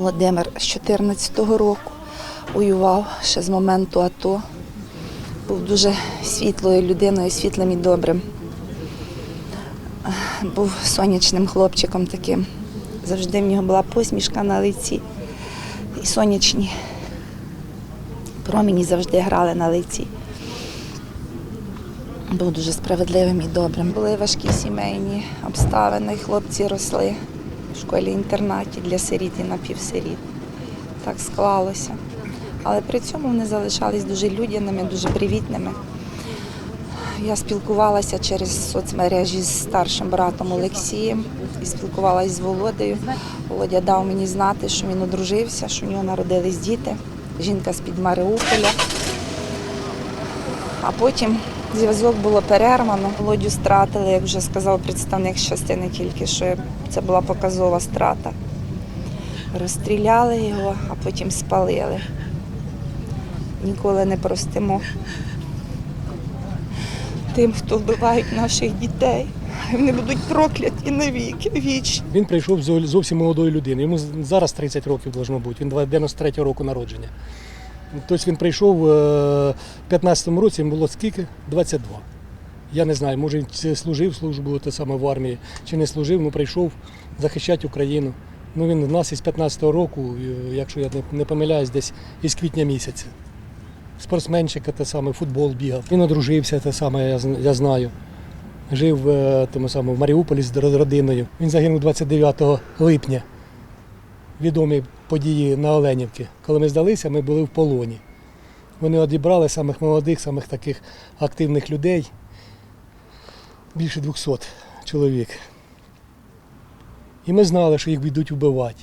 Володимир з 14-го року воював ще з моменту АТО. Був дуже світлою людиною, світлим і добрим. Був сонячним хлопчиком таким. Завжди в нього була посмішка на лиці. І сонячні промені завжди грали на лиці. Був дуже справедливим і добрим. Були важкі сімейні обставини. Хлопці росли в школі-інтернаті для сиріт і напівсиріт. Так склалося. Але при цьому вони залишались дуже людяними, дуже привітними. Я спілкувалася через соцмережі з старшим братом Олексієм і спілкувалася з Володею. Володя дав мені знати, що він одружився, що в нього народились діти. Жінка з-під Маріуполя. А потім зв'язок було перервано. Володю стратили, як вже сказав представник частини тільки, що це була показова страта. Розстріляли його, а потім спалили. Ніколи не простимо тим, хто вбивають наших дітей. Вони будуть прокляті навіки, вічні. Він прийшов зовсім молодою людиною. Йому зараз 30 років должно бути. Він 93 року народження. Тобто він прийшов е, в 15-му році, йому було скільки? 22. Я не знаю, може він служив службу те саме в армії, чи не служив, ну прийшов захищати Україну. Ну він в нас із 15-го року, е, якщо я не, помиляюсь, десь із квітня місяця. Спортсменчик те саме, футбол бігав. Він одружився, те саме, я, знаю. Жив е, тому самому, в Маріуполі з родиною. Він загинув 29 липня. Відомі події на Оленівці. Коли ми здалися, ми були в полоні. Вони одібрали самих молодих, самих таких активних людей. Більше 200 чоловік. І ми знали, що їх йдуть вбивати.